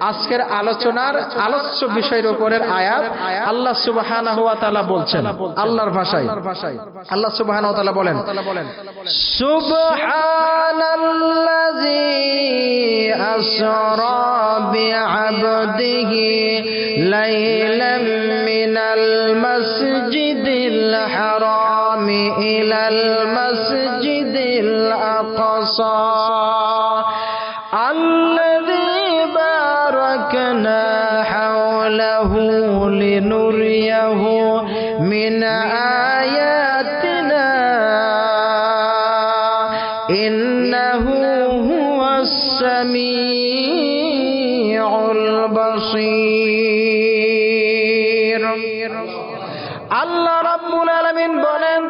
আজকের আলোচনার আলোচ্য বিষয়ের উপরের আয়াত আল্লাহ তাআলা বলছেন। আল্লাহর ভাষায়। আল্লাহ তাআলা বলেন, সুবহানাল্লাযী মিনাল মাসজিদিল মাসজিদিল الله ربنا لمن بولن.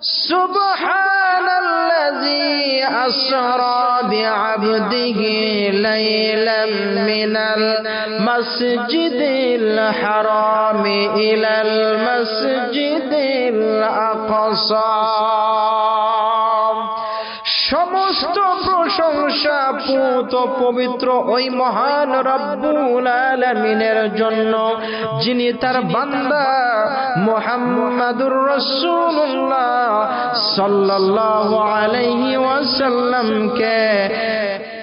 سبحان الذي أسرى بعبده ليلا من المسجد الحرام إلى المسجد الأقصى. সমস্ত প্রশংসা, পুত পবিত্র ওই মহান রব্বুল আলামিনের জন্য, যিনি তার বান্দা মোহাম্মদুর রসুল্লাহ সাল্লাল্লাহু আলাইহি ওয়াসাল্লামকে।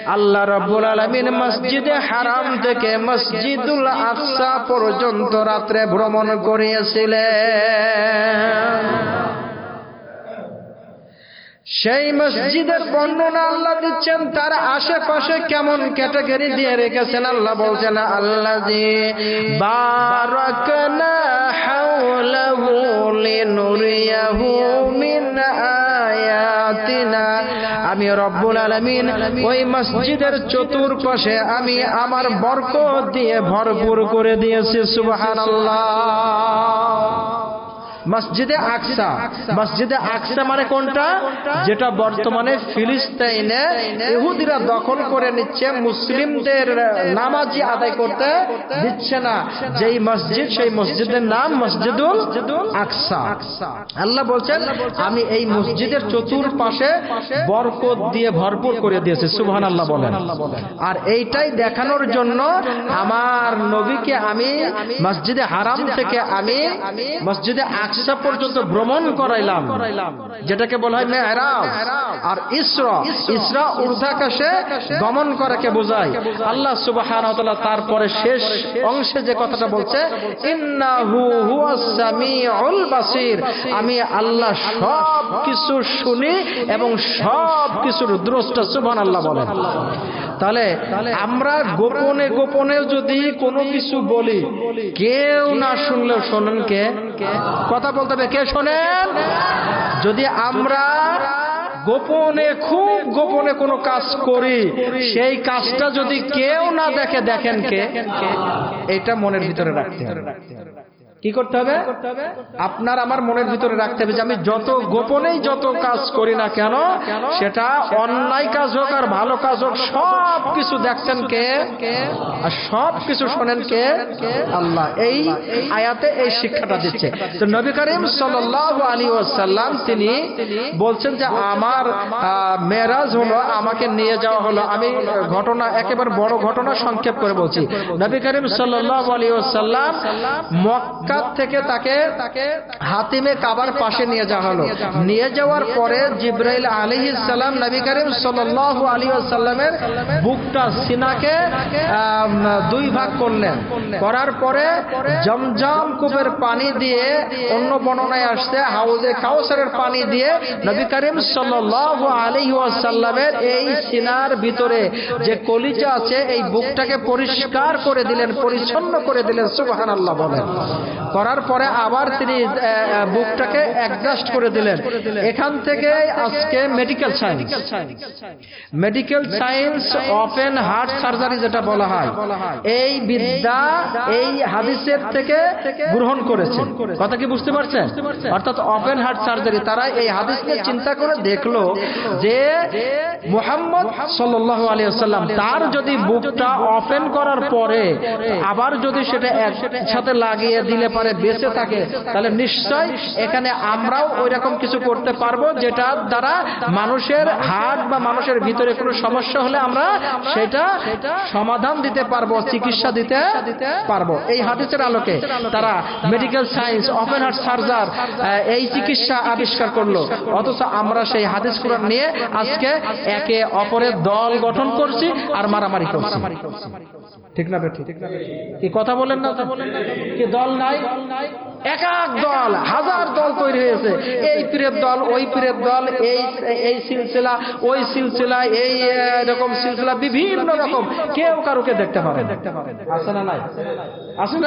আল্লাহ রাব্বুল আলামিন মসজিদে হারাম থেকে মসজিদুল আকসা পর্যন্ত রাত্রে ভ্রমণ করিয়েছিলেন। সেই মসজিদের বর্ণনা আল্লাহ দিচ্ছেন, তার আশেপাশে কেমন ক্যাটাগরি দিয়ে রেখেছেন আল্লাহ বলছেন আল্লাহ জি বারাকনা হাওলাহু লিনুরিয়াহু মিন আয়াতিনা। আমি রব্বুল আলামিন ওই মসজিদের চতুর্পাশে আমি আমার বরকত দিয়ে ভরপুর করে দিয়েছি, সুবহানাল্লাহ। মসজিদে আকসা। মসজিদে আকসা। মানে কোনটা? যেটা বর্তমানে ফিলিস্তাইনে ইহুদিরা দখল করে নিচ্ছে মুসলিমদের নামাজি আদায় করতে দিচ্ছে না। যেই মসজিদ সেই মসজিদের নাম মসজিদুল আকসা। আল্লাহ বলছেন আমি এই মসজিদের চতুর্পাশে বরকত দিয়ে ভরপুর করে দিয়েছি সুবহান আল্লাহ বলেন। আর এইটাই দেখানোর জন্য আমার নবীকে আমি মসজিদে হারাম থেকে আমি মসজিদে আকসা আকসা পর্যন্ত ভ্রমণ করাইলাম, যেটাকে বলা হয় আর ইসরা ইসরা ঊর্ধ্বাকাশে গমন করাকে বোঝায়। আল্লাহ তাআলা তারপরে শেষ অংশে যে কথাটা বলছে আমি আল্লাহ সব কিছু শুনি এবং সব কিছুর দ্রষ্টা সুবহানাল্লাহ বলেন। তাহলে আমরা গোপনে গোপনে যদি কোনো কিছু বলি, কেউ না শুনলেও শোনেন কে? কথা বলতে হবে। কে শোনেন যদি আমরা গোপনে, খুব গোপনে কোনো কাজ করি, সেই কাজটা যদি কেউ না দেখে, দেখেন কে, এটা মনের ভিতরে রাখতে হবে। কি করতে হবে? আপনার আমার মনের ভিতরে রাখতে হবে যে আমি যত গোপনেই যত কাজ করি না কেন সেটা অন্যায় কাজ হোক আর ভালো কাজ হোক সব কিছু দেখছেন কে? আর সব কিছু শোনেন কে? আল্লাহ। এই আয়াতে এই শিক্ষাটা দিচ্ছে। তো নবী করিম সাল্লাল্লাহু আলী ওয়াসাল্লাম তিনি বলছেন যে আমার মেরাজ হলো আমাকে নিয়ে যাওয়া হলো। আমি ঘটনা একেবারে বড় ঘটনা সংক্ষেপ করে বলছি। নবী করিম সাল্লাল্লাহু আলী ওয়াসাল্লাম মক্কা থেকে তাকে তাকে হাতিমে কাবার পাশে নিয়ে যাওয়া হলো। নিয়ে যাওয়ার পরে জিব্রাইল আলী ইসাল্লাম নবী করিম সাল্লাহ আলী সাল্লামের বুকটা সিনাকে দুই ভাগ করলেন। করার পরে জমজম কূপের পানি দিয়ে অন্য বর্ণনায় আসছে, হাউজে কাউসারের পানি দিয়ে নবী করিম সাল্লাহ আলী সাল্লামের এই সিনার ভিতরে যে কলিজা আছে, এই বুকটাকে পরিষ্কার করে দিলেন, পরিচ্ছন্ন করে দিলেন সুবাহান আল্লাহ বলেন। করার পরে আবার তিনি বুকটাকে অ্যাডজাস্ট করে দিলেন। এখান থেকে আজকে medical science medical science open heart surgery যেটা বলা হয়, এই বিদ্যা এই হাদিসের থেকে গ্রহণ করেছে। কথা কি বুঝতে পারছেন? অর্থাৎ ওপেন হার্ট সার্জারি তারা এই হাদিস চিন্তা করে দেখল যে মোহাম্মদ সাল্লাহ আলিয়াল্লাম তার যদি বুকটা ওপেন করার পরে আবার যদি সেটা একসাথে লাগিয়ে দিলে দিলে পারে বেঁচে থাকে, তাহলে নিশ্চয় এখানে আমরাও ওই রকম কিছু করতে পারব যেটা দ্বারা মানুষের হার্ট বা মানুষের ভিতরে কোনো সমস্যা হলে আমরা সেটা সমাধান দিতে পারব, চিকিৎসা দিতে পারব। এই হাদিসের আলোকে তারা medical science open heart surgery এই চিকিৎসা আবিষ্কার করল। অথচ আমরা সেই হাদিস কোরআন নিয়ে আজকে একে অপরের দল গঠন করছি আর মারামারি করছি। ঠিক না বেঠিক কি কথা বলেন না কি দল নাই? দল নাই এক এক দল, হাজার দল তৈরি হয়েছে। এই পীরের দল, ওই পীরের দল, এই এই সিলসিলা, ওই সিলসিলা, এই রকম সিলসিলা, বিভিন্ন রকম। কেউ কারুকে দেখতে পারে আছে না নাই? আছে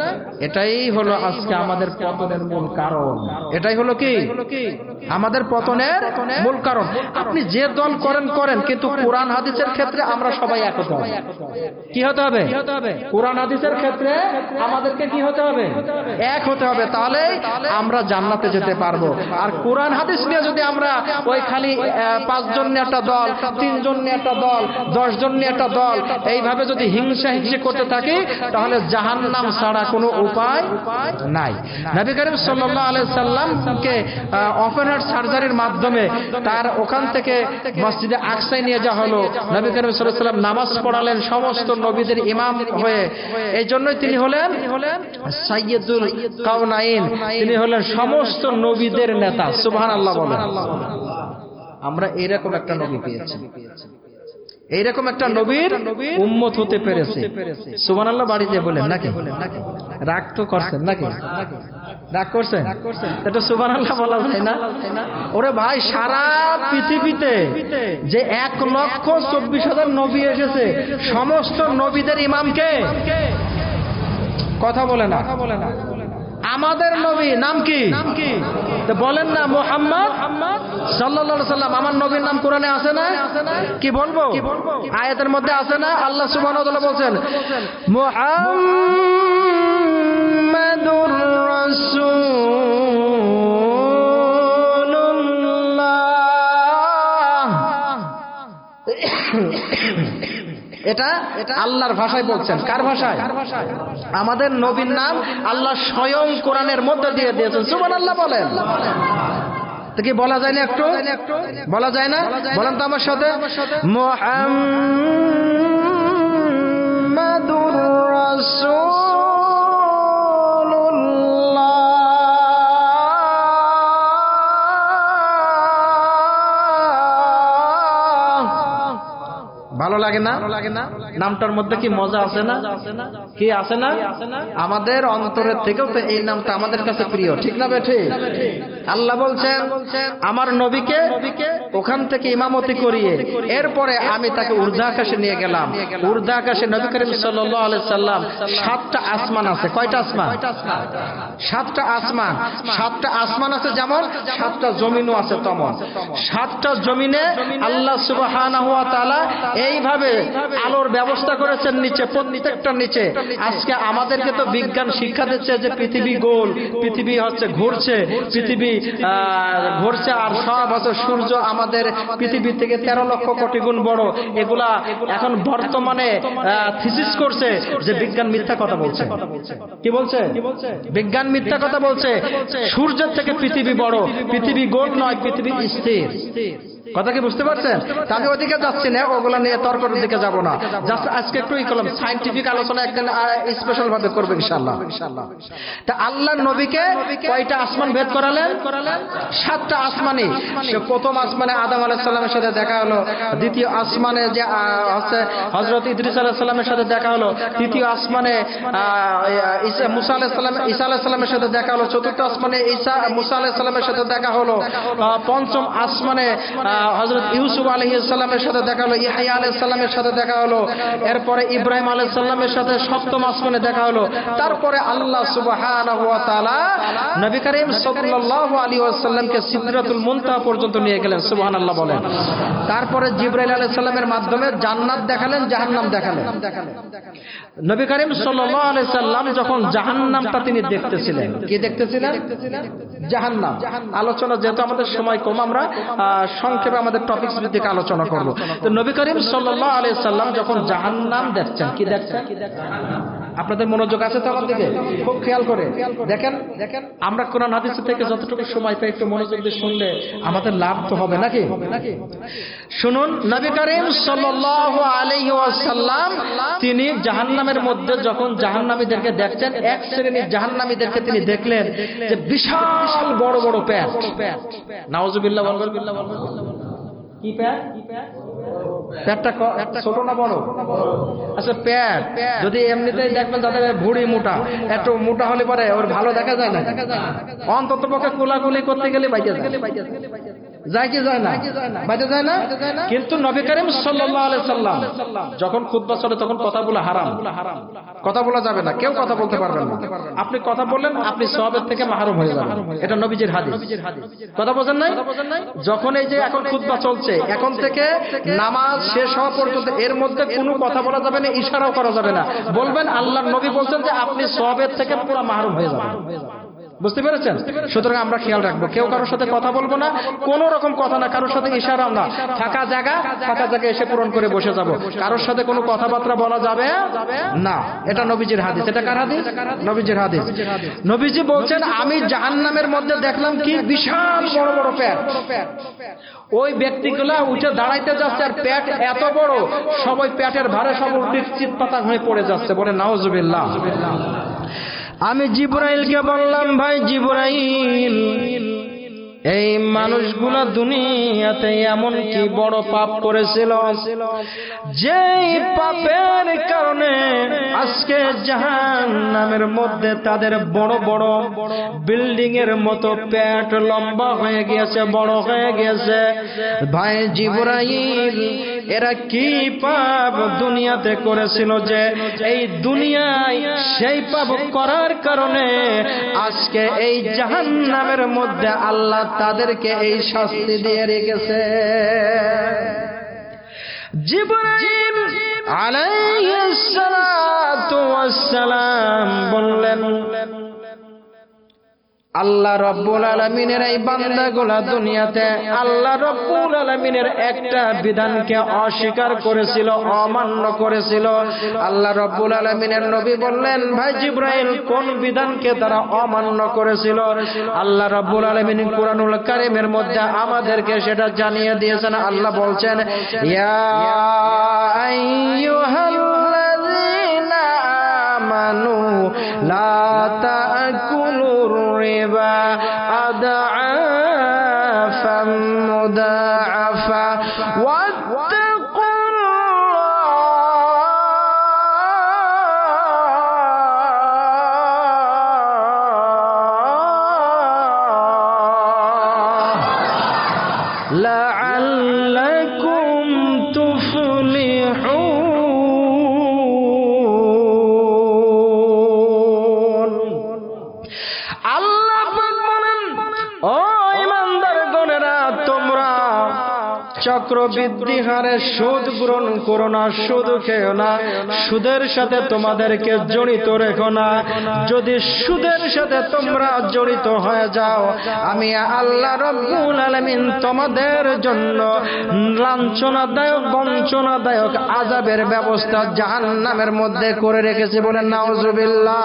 না? এটাই হলো আজকে আমাদের পতনের মূল কারণ। এটাই হলো কি? আমাদের পতনের মূল কারণ। আপনি যে দল করেন করেন, কিন্তু কোরআন হাদিসের ক্ষেত্রে আমরা সবাই এক হতে হবে কি হতে হবে? কোরআন হাদিসের ক্ষেত্রে আমাদেরকে কি হতে হবে? এক হতে হবে তাহলে আমরা জান্নাতে যেতে পারব। আর কোরআন হাদিস নিয়ে যদি আমরা ওই খালি পাঁচজন নিয়ে একটা দল, তিনজন নিয়ে একটা দল, দশজন নিয়ে একটা দল, এইভাবে যদি হিংসা হিংসে করতে থাকি, তাহলে জাহান্নাম ছাড়া কোনো উপায় নাই। নবী করিম সাল্লাহ আলাই সাল্লামকে ওপেন হার্ট সার্জারির মাধ্যমে তার ওখান থেকে মসজিদে আকসাই নিয়ে যাওয়া হলো। নবী করিম সাল্লাহ সাল্লাম নামাজ পড়ালেন, সমস্ত নবীদের ইমাম হয়ে। এই জন্যই তিনি হলেন সাইয়দুল কাউনাইন, তিনি হলেন সমস্ত নবীদের নেতা। সুবহান আল্লাহ বলেন। আমরা এরকম একটা নবী পেয়েছি। এইরকম একটা নবীর উম্মত হতে পেরেছে। সুবান আল্লাহ বাড়িতে বলেন নাকি? রাগ তো করছেন নাকি? রাগ করছেন? এটা সুবান আল্লাহ বলা যায় না। ওরে ভাই, সারা পৃথিবীতে যে এক লক্ষ চব্বিশ হাজার নবী এসেছে, সমস্ত নবীদের ইমামকে কথা বলে না। আমাদের নবী নাম কি? তো বলেন না মোহাম্মদ সাল্লা সাল্লাম আমার নবীর নাম কোরআনে আছে না কি বলব? আয়াতের মধ্যে আছে না? আল্লাহ সুবান বলছেন মোহাম্মদুর এটা এটা আল্লাহর ভাষায় বলছেন। কার ভাষায়? আমাদের নবীর নাম আল্লাহ স্বয়ং কোরআনের মধ্যে দিয়ে দিয়েছেন। সুমান আল্লাহ বলেন কি বলা যায় না একটু? বলা যায় না? বলেন তো আমার সাথে। লাগে না? নামটার মধ্যে কি মজা আছে না? কি আছে না? আমাদের অন্তরের থেকেও তো এই নামটা আমাদের কাছে প্রিয় ঠিক না বেঠে? আল্লাহ বলছেন আমার নবীকে ওখান থেকে ইমামতি করিয়ে এরপরে আমি তাকে ঊর্ধ্বা আকাশে নিয়ে গেলাম। ঊর্ধ্বা আকাশে নবী করিম সাল্লাম সাতটা আসমান আছে। কয়টা আসমান? সাতটা আসমান। সাতটা আসমান। আছে যেমন সাতটা জমিনও আছে তেমন। সাতটা জমিনে আল্লাহ সুবাহ এইভাবে আলোর ব্যবস্থা করেছেন নিচে প্রত্যেকটা নিচে। আজকে আমাদেরকে তো বিজ্ঞান শিক্ষা দিচ্ছে যে পৃথিবী গোল পৃথিবী হচ্ছে ঘুরছে। পৃথিবী ঘুরছে আর সব আছে সূর্য আমাদের পৃথিবী থেকে তেরো লক্ষ কোটি গুণ বড়। এগুলা এখন বর্তমানে থিসিস করছে যে বিজ্ঞান মিথ্যা কথা বলছে। কি বলছে? বিজ্ঞান মিথ্যা কথা বলছে। সূর্যের থেকে পৃথিবী বড়। পৃথিবী গোল নয়, পৃথিবী স্থির। কথা কি বুঝতে পারছেন? আমি ওদিকে যাচ্ছি না, ওগুলো নিয়ে তর্কের দিকে যাব না। জাস্ট আজকে একটু ই করলাম সাইন্টিফিক আলোচনা একদিন স্পেশাল ভাবে করবে ইনশাল্লাহ তা আল্লাহ নবীকে কয়টা আসমান ভেদ করালেন? সাতটা আসমানে সে প্রথম আসমানে আদম আলাহিসাল্লামের সাথে দেখা হলো, দ্বিতীয় আসমানে যে হচ্ছে হজরত ইদ্রিস আলাহিসাল্লামের সাথে দেখা হলো, তৃতীয় আসমানে মুসা আলাহিসাল্লাম ঈসা আলাহিসাল্লামের সাথে দেখা হলো, চতুর্থ আসমানে ঈসা, মুসা আলাহিসাল্লামের সাথে দেখা হলো পঞ্চম আসমানে হজরত ইউসুফ আলহিসাল্লামের সাথে দেখা হলো ইহাইয়া আলাইসাল্লামের সাথে দেখা হলো, এরপরে ইব্রাহিম আলাইসাল্লামের সাথে সপ্তম আসমানে দেখা হলো, তারপরে আল্লাহ সুবাহ নবী করিম সাল্লাহ আলী আসাল্লামকে সিদ্রাতুল মুন্তাহা পর্যন্ত নিয়ে গেলেন সুবাহান আল্লাহ বলেন। তারপরে জিব্রাইল আলাইসাল্লামের মাধ্যমে জান্নাত দেখালেন, জাহান্নাম দেখালেন। নবী করিম সাল্লাহ আলাই সাল্লাম যখন জাহান্নামটা তিনি দেখতেছিলেন, কি দেখতেছিলেন? জাহান্নাম। আলোচনা যেহেতু আমাদের সময় কম, আমরা সংক্ষেপ সংক্ষেপে আমাদের টপিক ভিত্তিক আলোচনা করব তো নবী করিম সাল্লাহ আলিয়া সাল্লাম যখন জাহান্নাম দেখছেন, কি দেখছেন? আপনাদের মনোযোগ আছে তো আমার দিকে? খুব খেয়াল করে। দেখেন দেখেন, আমরা কোরআন হাদিস থেকে যতটুকু সময় পাই একটু মনোযোগ দিয়ে শুনলে আমাদের লাভ তো হবে নাকি? শুনুন, নবী করিম সাল্লাল্লাহু আলাইহি ওয়াসাল্লাম, তিনি জাহান্নামের মধ্যে যখন জাহান্নামীদেরকে দেখছেন, এক শ্রেণির জাহান্নামীদেরকে তিনি দেখলেন যে বিশাল বড় বড় প্যাট নাউজুবিল্লাহ, বলবেন? কি প্যাট প্যাটটা ছোট না বড়? আচ্ছা প্যাট। যদি এমনিতেই দেখবেন যাদের ভুড়ি মোটা একটু মোটা হলে পরে ওর ভালো দেখা যায় না অন্তত পক্ষে কোলাকুলি করতে গেলে বাইকে যায়। কি যায় না? বাইতে যায় না? কিন্তু নবী করিম সাল্লাম যখন খুতবা চলে তখন কথা বলা হারাম। কথা বলা যাবে না। কেউ কথা বলতে পারবেন না। আপনি কথা বললেন আপনি সবের থেকে মাহরুম হয়ে যাবেন। এটা নবীজির হাদিস। কথা বোঝেন নাই? যখন এই যে এখন খুতবা চলছে এখন থেকে নামাজ শেষ হওয়া পর্যন্ত এর মধ্যে কোনো কথা বলা যাবে না, ইশারাও করা যাবে না। বলবেন আল্লাহ নবী বলছেন যে আপনি সবের থেকে পুরো মাহরুম হয়ে যাবেন। বুঝতে পেরেছেন? সুতরাং আমরা খেয়াল রাখব, কেউ কারোর সাথে কথা বলব না, কোন রকম কথা না, কারোর সাথে ইশারাও না। ফাঁকা জায়গা, ফাঁকা জায়গায় এসে পূরণ করে বসে যাব। কারোর সাথে কোনো কথাবার্তা বলা যাবে না। এটা নবীজির হাদিস। এটা কার হাদিস? নবীজির হাদিস। নবীজি বলছেন, আমি জাহান্নামের মধ্যে দেখলাম কি বিশাল বড় বড় প্যাট। ওই ব্যক্তিগুলা উঠে দাঁড়াইতে যাচ্ছে আর প্যাট এত বড়, সবাই প্যাটের ভারে সব চিত পাতা হয়ে পড়ে যাচ্ছে। বলে নাওজুবিল্লাহ আমি জিব্রাইলকে বললাম ভাই জিব্রাইল এই মানুষগুলা দুনিয়াতে এমন কি বড় পাপ করেছিল? যেই পাপের কারণে আজকে জাহান নামের মধ্যে তাদের বড় বড় বিল্ডিং এর মতো পেট লম্বা হয়ে গিয়েছে, বড় হয়ে গিয়েছে। ভাই জিব্রাইল, এরা কি পাপ দুনিয়াতে করেছিল যে এই দুনিয়ায় সেই পাপ করার কারণে আজকে এই জাহান নামের মধ্যে আল্লাহ তাদেরকে এই শাস্তি দিয়ে রেখেছে। জিব্রাইল আলাইহিস সালাম বললেন আল্লাহ রব্বুল আলমিনের এই বান্দাগুলা দুনিয়াতে আল্লাহ রব্বুল আলমিনের একটা বিধানকে অস্বীকার করেছিল, অমান্য করেছিল। আল্লাহ রব্বুল আলমিনের নবী বললেন, ভাই জিব্রাইল, কোন বিধানকে তারা অমান্য করেছিল? আল্লাহ রব্বুল আলমিন কোরআনুল কারিমের মধ্যে আমাদেরকে সেটা জানিয়ে দিয়েছেন। আল্লাহ বলছেন, ইয়া লা الربا أضعافا مضاعفا. চক্রবৃদ্ধি হারে সুদ গ্রহণ করো না, সুদ খেও না। সুদের সাথে তোমাদেরকে জড়িত রেখো না। যদি সুদের সাথে তোমরা জড়িত হয়ে যাও, আমি আল্লাহ রব্বুল আলামিন তোমাদের জন্য লাঞ্ছনাদায়ক, বঞ্চনাদায়ক আজাবের ব্যবস্থা জাহান্নামের মধ্যে করে রেখেছি বলে নাউজুবিল্লাহ।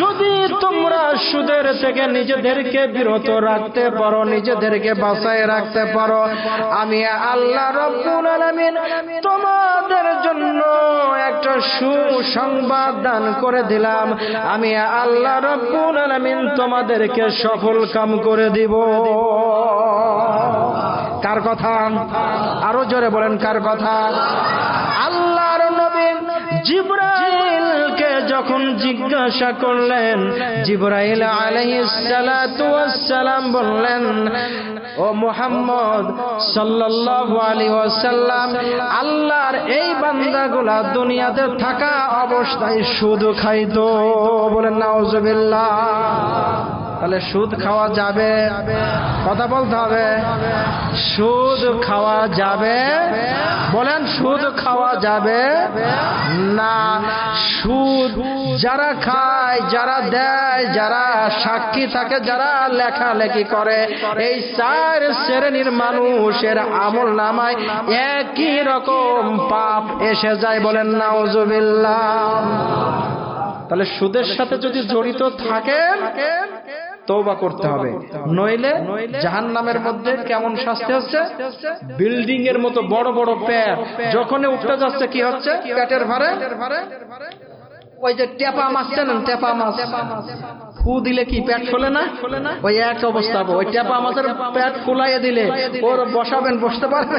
যদি তোমরা সুদের থেকে নিজেদেরকে বিরত রাখতে পারো, নিজেদেরকে বাঁচায় রাখতে পারো। আমি আল্লাহ রব্বুল আলামিন তোমাদের জন্য একটা সুসংবাদ দান করে দিলাম। আমি আল্লাহ রব্বুল আলামিন তোমাদেরকে সফল কাম করে দিব। কার কথা? আরও জোরে বলেন, কার কথা? আল্লাহর নবী জিব্রাইলকে যখন জিজ্ঞাসা করলেন, জিব্রাইল আলাইহিস সালাতু ওয়াস সালাম বললেন, ও মুহাম্মদ ওয়াসাল্লাম, আল্লাহর এই বান্দাগুলা দুনিয়াতে থাকা অবস্থায় শুধু খাইতো। বলেন, নাউজুবিল্লাহ। তাহলে সুদ খাওয়া যাবে। কথা বলতে হবে। সুদ খাওয়া যাবে। বলেন, সুদ খাওয়া যাবে না? সুদ যারা খায়, যারা দেয়, যারা সাক্ষী থাকে, যারা লেখালেখি করে, এই চার শ্রেণির মানুষের আমল নামায় একই রকম পাপ এসে যায় বলেন, নাউজুবিল্লাহ। তাহলে সুদের সাথে যদি জড়িত থাকেন তৌবা করতে হবে। নইলে জাহান নামের মধ্যে কেমন শাস্তি হচ্ছে? বিল্ডিং এর মতো বড় বড় প্যাট যখন উঠতে যাচ্ছে, কি হচ্ছে? প্যাটের ভারে? ওই যে টেপা মাছ চেনেন টেপা মাছ। ফু দিলে কি পেট না? ওই এক অবস্থা মাছের পেট ফুলাইয়ে দিলে, ওর বসাবেন, বসতে পারবে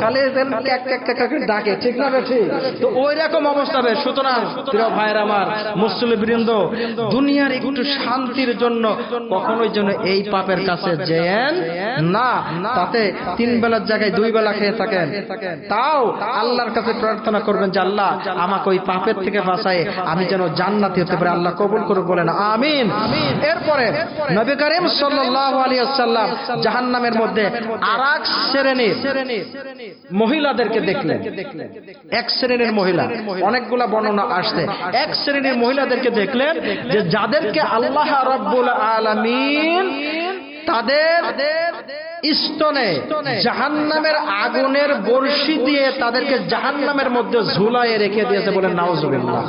খালি ডাকে, ঠিক না ঠিক তো ওই রকম অবস্থা সুতরাং, প্রিয় ভাইয়ের আমার, মুসলিম বৃন্দ, দুনিয়ার একটু শান্তির জন্য কখনোই যেন এই পাপের কাছে যেন না, তাতে তিন বেলার জায়গায় দুই বেলা খেয়ে থাকেন। তাও আল্লাহর কাছে প্রার্থনা করবেন যে, আল্লাহ, আমাকে ওই পাপের থেকে বাঁচায়, আমি যেন জান্নাতি হতে পারি। আল্লাহ কবুল করুক, বলেন, আমিন। এরপরে নবী করিম আলাইহি ওয়াসাল্লাম জাহান্নামের মধ্যে আরেক শ্রেণির মহিলাদেরকে দেখলেন। এক শ্রেণির মহিলা, অনেকগুলা বর্ণনা আসছে। এক শ্রেণির মহিলাদেরকে দেখলেন যে যাদেরকে আল্লাহ রাব্বুল আলামিন তাদের স্তনে জাহান্নামের আগুনের বর্ষি দিয়ে তাদেরকে জাহান্নামের মধ্যে ঝুলায় রেখে দিয়েছে বলে নাওজুবিল্লাহ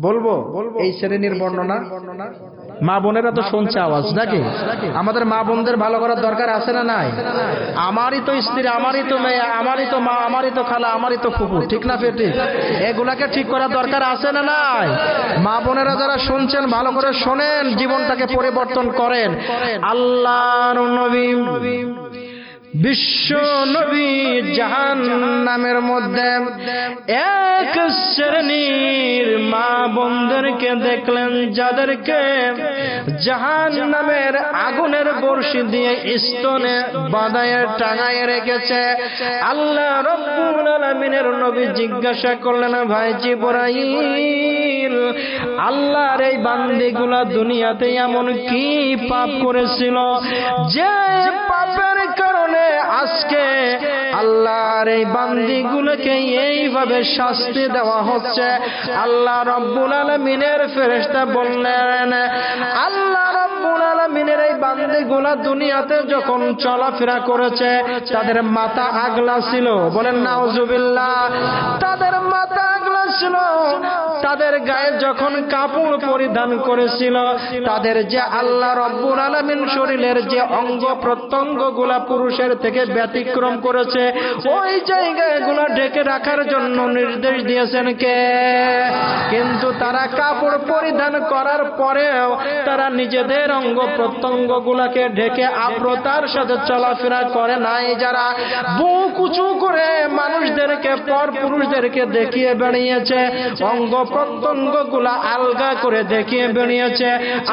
বলব? এই শ্রেণির বর্ণনা? মা বোনেরা তো শুনছে আওয়াজ নাকি? আমাদের মা বোনদের ভালো করার দরকার আছে না নাই? আমারই তো স্ত্রী আমারই তো মেয়ে আমারই তো মা আমারই তো খালা আমারই তো ফুপু ঠিক না পেটি এগুলাকে ঠিক করার দরকার আছে না নাই? মা বোনেরা যারা শুনছেন ভালো করে শোনেন জীবনটাকে পরিবর্তন করেন। আল্লাহর নবী। বিশ্ব নবী জাহান নামের মধ্যে এক শ্রেণির মা বোনদেরকে দেখলেন যাদেরকে জাহান নামের আগুনের বর্ষি দিয়ে স্তনে বাদায় টাঙায় রেখেছে। আল্লাহ রব্বুল আলামিনের নবী জিজ্ঞাসা করলেন ভাই জিবরাইল আল্লাহর এই বান্দিগুলা দুনিয়াতে এমন কি পাপ করেছিল? যে পাপের আজকে আল্লাহর এই বান্দিগুলোকে এইভাবে শাস্তি দেওয়া হচ্ছে। আল্লাহ রব্বুল আলমিনের ফেরেশতা বললেন, আল্লাহ দুনিয়াতে যখন চলাফেরা করেছে, তাদের মাথা আগলা ছিল। বলেন, নাউজুবিল্লাহ, তাদের মাথা আগলা ছিল। তাদের গায়ে যখন কাপড় পরিধান করেছিল, তাদের যে আল্লাহ রব্বুল আলমিন শরীরের যে অঙ্গ প্রত্যঙ্গগুলা পুরুষের থেকে ব্যতিক্রম করেছে ওই জায়গাগুলো ঢেকে রাখার জন্য নির্দেশ দিয়েছেন কে? কিন্তু তারা কাপড় পরিধান করার পরেও তারা নিজেদের অঙ্গ প্রত্যঙ্গ গুলাকে ঢেকে আপ্রতার সাথে চলাফেরা করে নাই। যারা বুক উঁচু করে মানুষদেরকে, পর পুরুষদেরকে দেখিয়ে বেড়িয়েছে, অঙ্গ প্রত্যঙ্গগুলা আলগা করে দেখিয়ে বেড়িয়েছে,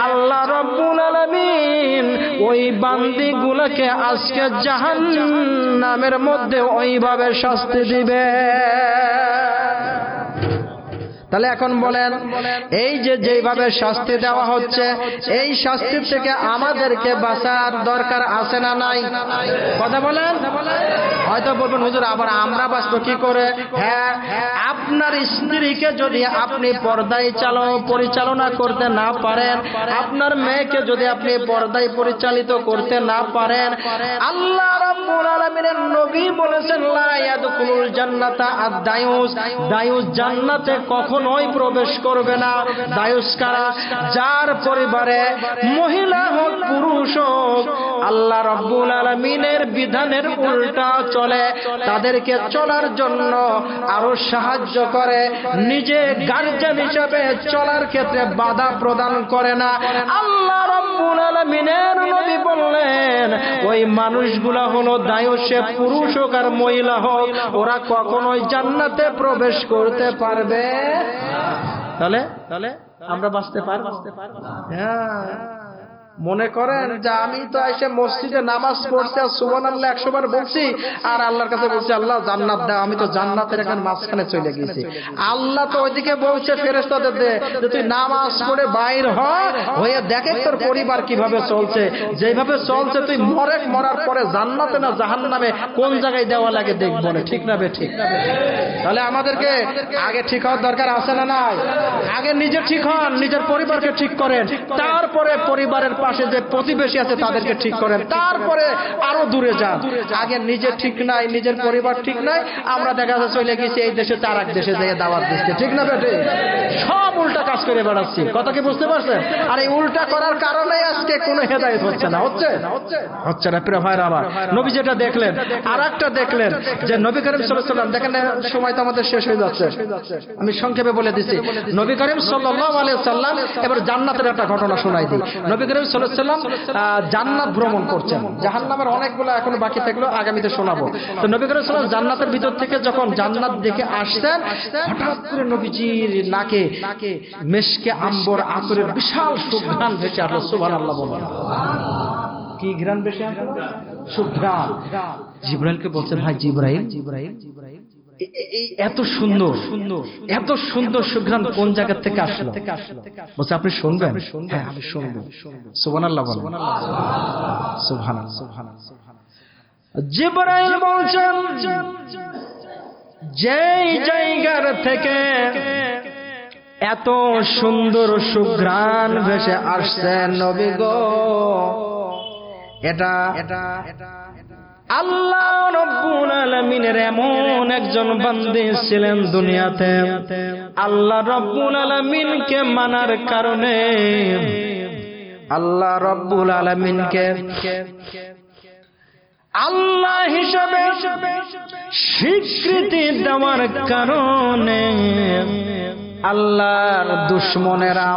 আল্লাহ রব্বুল আলামিন ওই বান্দি গুলাকে আজকে জাহান নামের মধ্যে ওইভাবে শাস্তি দিবে। তাহলে এখন বলেন এই যে যেভাবে শাস্তি দেওয়া হচ্ছে এই শাস্তির থেকে আমাদেরকে বাঁচার দরকার আছে না নাই? কথা বলেন? হয়তো বলবেন হুজুর আবার আমরা বাঁচবো কি করে? হ্যাঁ আপনার স্ত্রীকে যদি আপনি পর্দায় চালো পরিচালনা করতে না পারেন আপনার মেয়েকে যদি আপনি পর্দায় পরিচালিত করতে না পারেন আল্লাহ রাব্বুল আলামিনের নবী বলেছেন লা ইয়াদখুলুল জান্নাতা আদ-দায়ুস। দায়ুস। জান্নাতে কখনোই প্রবেশ করবে না। দায়ুস যার পরিবারে মহিলা হোক, পুরুষ হোক, আল্লাহ রাব্বুল আলামিনের বিধানের উল্টা চলে। তাদেরকে চলার জন্য আরও সাহায্য করে। নিজে গার্জেন হিসাবে চলার ক্ষেত্রে বাধা প্রদান করে না। আল্লাহ রাব্বুল আলামিনের নবী বললেন, ওই মানুষগুলা হলো দায়ুসে পুরুষ হোক আর মহিলা হোক, ওরা কখনোই জান্নাতে প্রবেশ করতে পারবে তাহলে তাহলে আমরা বাঁচতে পারব। হ্যাঁ। মনে করেন যে আমি তো এসে মসজিদে নামাজ পড়ছি আর সুবান আল্লাহ একশো বার বলছি আর আল্লাহর কাছে বলছি আল্লাহ জান্নাত দাও আমি তো জান্নাতের এখন মাঝখানে চলে গেছি। আল্লাহ তো ওইদিকে বলছে ফেরেস্তাদের দে যে তুই নামাজ পড়ে বাইর হ হয়ে দেখে তোর পরিবার কীভাবে চলছে। যেভাবে চলছে তুই মরে মরার পরে জান্নাতে না জাহান নামে কোন জায়গায় দেওয়া লাগে দেখব না ঠিক না বে ঠিক তাহলে আমাদেরকে আগে ঠিক হওয়ার দরকার আছে না নাই? আগে নিজে ঠিক হন নিজের পরিবারকে ঠিক করেন। তারপরে পরিবারের পাশে যে প্রতিবেশী আছে তাদেরকে ঠিক করেন। তারপরে আরও দূরে যান। আগে নিজে ঠিক নাই, নিজের পরিবার ঠিক নাই, আমরা দেখা যাচ্ছে চলে গেছি এই দেশে তার এক দেশে যেয়ে দাওয়াত দিচ্ছে। ঠিক না বেটে? সব উল্টা কাজ করে বেড়াচ্ছি। কথা কি বুঝতে পারছেন? আর এই উল্টা করার কারণে আজকে কোনো হেদায়ত হচ্ছে না। হচ্ছে? হচ্ছে না, প্রিয় ভাইরা আমার। নবী যেটা দেখলেন আর একটা দেখলেন, যে নবী করিম সাল্লাম দেখেন সময় তো আমাদের শেষ হয়ে যাচ্ছে। আমি সংক্ষেপে বলে দিচ্ছি। নবী করিম সাল্লাম এবার জান্নাতের একটা ঘটনা শোনাই দিই। নবী করিম সাল্লাম জান্নাত ভ্রমণ করছেন। জাহান্নামের অনেকগুলো এখনও বাকি থাকল আগামীতে শোনাবো। তো নবী করিম সাল্লাম জান্নাতের ভিতর থেকে যখন জান্নাত দেখে আসছেন হঠাৎ করে নবীজির নাকে মেশকে আম্বর আতরের বিশাল সুঘ্রাণ ভেসে আসলো সুবহান আল্লাহ বলেন কি ঘ্রাণ বেশি সুঘ্রাণ। জিব্রাইলকে বলছে ভাই জিব্রাইল জিব্রাইল এই এত সুন্দর এত সুন্দর সুঘ্রাণ কোন জায়গা থেকে আসলো? বলছে, আপনি শুনবেন? হ্যাঁ আমি শুনব। সুবহান আল্লাহ বলেন। সুবহান জিব্রাইল বলছেন, যেই জায়গার থেকে এত সুন্দর সুঘ্রাণ ভেসে আসছে নবী গো এটা এটা এটা আল্লাহ রব্বুল আলামিনের এমন একজন বান্দী ছিলেন দুনিয়াতে। আল্লাহ রব্বুল আলামিনকে মানার কারণে। আল্লাহ রব্বুল আলামিনকে আল্লাহ হিসাবে স্বীকৃতি দেওয়ার কারণে আল্লাহর দুশ্মনেরা,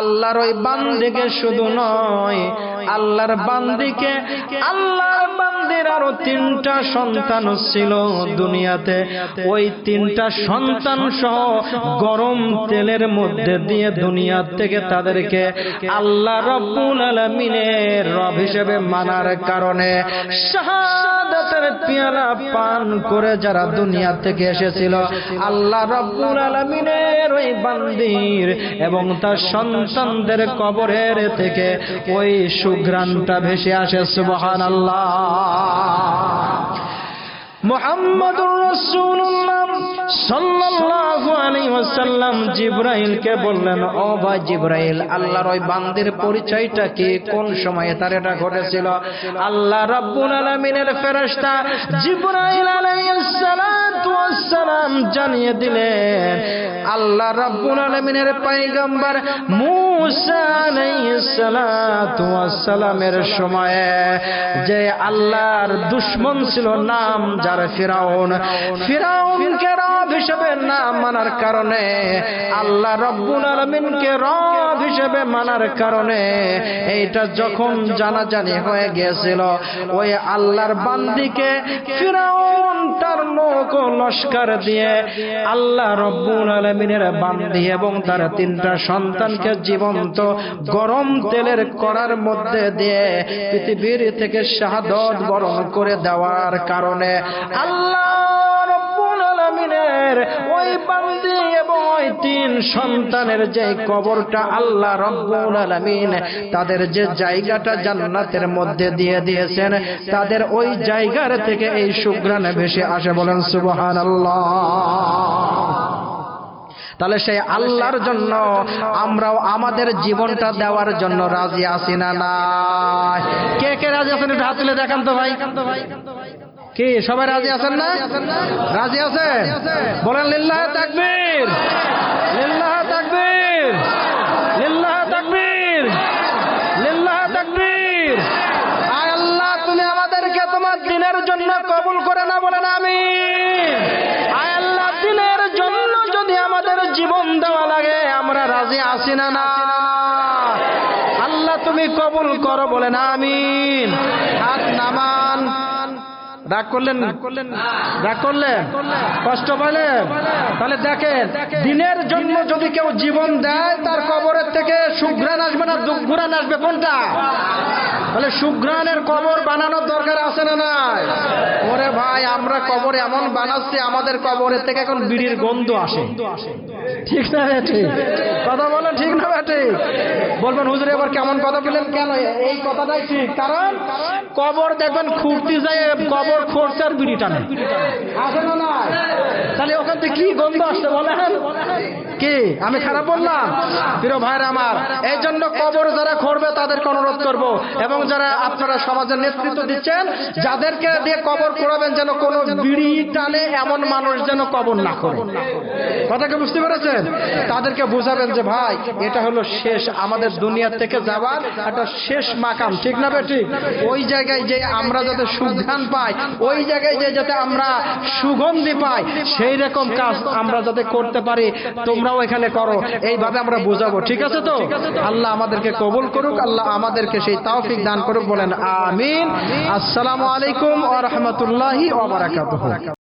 আল্লাহর ওই বান্দিকে শুধু নয়, আল্লাহর বান্দিকে আল্লাহর বান্দির আরও তিনটা সন্তান ছিল দুনিয়াতে। ওই তিনটা সন্তান সহ গরম তেলের মধ্যে দিয়ে দুনিয়া থেকে তাদেরকে আল্লাহ রব্বুল আলমিনের রব হিসেবে মানার কারণে শাহাদাতের পেয়ালা পান করে যারা দুনিয়া থেকে এসেছিল, আল্লাহ রব্বুল আলমিনের ওই বান্দির এবং তার সন্তানদের কবরের থেকে ওই সুঘ্রাণটা ভেসে আসে সুবহান আল্লাহ কোন সময়ে তার এটা ঘটেছিল? আল্লাহ জানিয়ে দিলেন আল্লাহ রাব্বুল আলামিনের পয়গম্বর সালামের সময়ে যে আল্লাহর দুশমন ছিল নাম যার ফিরাউন, ফিরাউনকে রব হিসেবে না মানার কারণে, আল্লাহ রব্বুল আলমিনকে রব হিসেবে মানার কারণে এইটা যখন জানাজানি হয়ে গিয়েছিল, ওই আল্লাহর বান্দিকে ফিরাউন তার লোক লস্কর দিয়ে আল্লাহ রব্বুল আলমিনের বান্দি এবং তার তিনটা সন্তানকে জীবন্ত গরম তেলের করার মধ্যে দিয়ে পৃথিবীর থেকে শাহাদত বরণ করে দেওয়ার কারণে আল্লাহ ওই বান্দি এবং ওই তিন সন্তানের যে কবরটা আল্লাহ রব্বুল আলামিন তাদের যে জায়গাটা জান্নাতের মধ্যে দিয়ে দিয়েছেন, তাদের ওই জায়গার থেকে এই সুগ্রানে ভেসে আসে বলেন সুবহানাল্লাহ। তাহলে সেই আল্লাহর জন্য আমরাও আমাদের জীবনটা দেওয়ার জন্য রাজি আছি না কে কে রাজি আছেন? একটু হাত তুলে দেখান তো ভাই। কি সবাই রাজি আছেন না? রাজি আছেন বলেন লিল্লাহ তাকবীর। লিল্লাহ তাকবীর। লিল্লাহ তাকবীর। লিল্লাহ তাকবীর। আয় আল্লাহ তুমি আমাদেরকে তোমার দিনের জন্য কবুল করে না বলেন আমি আয় আল্লাহ দিনের জন্য যদি আমাদের জীবন দেওয়া লাগে আমরা রাজি আছি না না আল্লাহ তুমি কবুল করো বলেন আমিন হাত নামান রাগ করলেন রাগ করলেন? কষ্ট পাইলেন? তাহলে দেখেন, দিনের জন্য যদি কেউ জীবন দেয়, তার কবরের থেকে সুঘ্রাণ আসবে না, দুঘ্রাণ আসবে, কোনটা? তাহলে সুঘ্রাণের কবর বানানোর দরকার আছে না নাই? ওরে ভাই, আমরা কবর এমন বানাচ্ছি, আমাদের কবরের থেকে এখন বিড়ির গন্ধ আসে। ঠিক না ঠিক? কথা বলেন ঠিক না ঠিক? বলবেন, হুজুরে, এবার কেমন কথা বললেন? কেন এই কথাটাই ঠিক? কারণ কবর দেখবেন খুঁড়তে যায়, কবর খরচার বিড়ি টানে আসে না তাহলে ওখান থেকে কি গন্ধ আসছে বলেন? কি? আমি খারাপ বললাম? প্রিয় ভাইরা আমার, এই জন্য কবর যারা খড়বে তাদেরকে অনুরোধ করব এবং যারা আপনারা সমাজের নেতৃত্ব দিচ্ছেন, যাদেরকে দিয়ে কবর খোঁড়াবেন যেন কোনো বিড়ি টানে এমন মানুষ যেন কবর না করে। কথাকে বুঝতে পেরেছেন? তাদেরকে বুঝাবেন যে, ভাই, এটা হলো শেষ, আমাদের দুনিয়া থেকে যাওয়ার একটা শেষ মাকাম। ঠিক না বে ঠিক ওই জায়গায় যে আমরা যাতে সুঘ্রাণ পাই, ওই জায়গায় যে যাতে আমরা সুগন্ধি পাই, সেই রকম কাজ আমরা যাতে করতে পারি তোমরাও এখানে করো। এইভাবে আমরা বুঝাবো ঠিক আছে তো? আল্লাহ আমাদেরকে কবুল করুক আল্লাহ আমাদেরকে সেই তাওফিক দান করুক বলেন আমিন। আসসালামু আলাইকুম ওয়া রাহমাতুল্লাহি ওয়া বারাকাতুহু।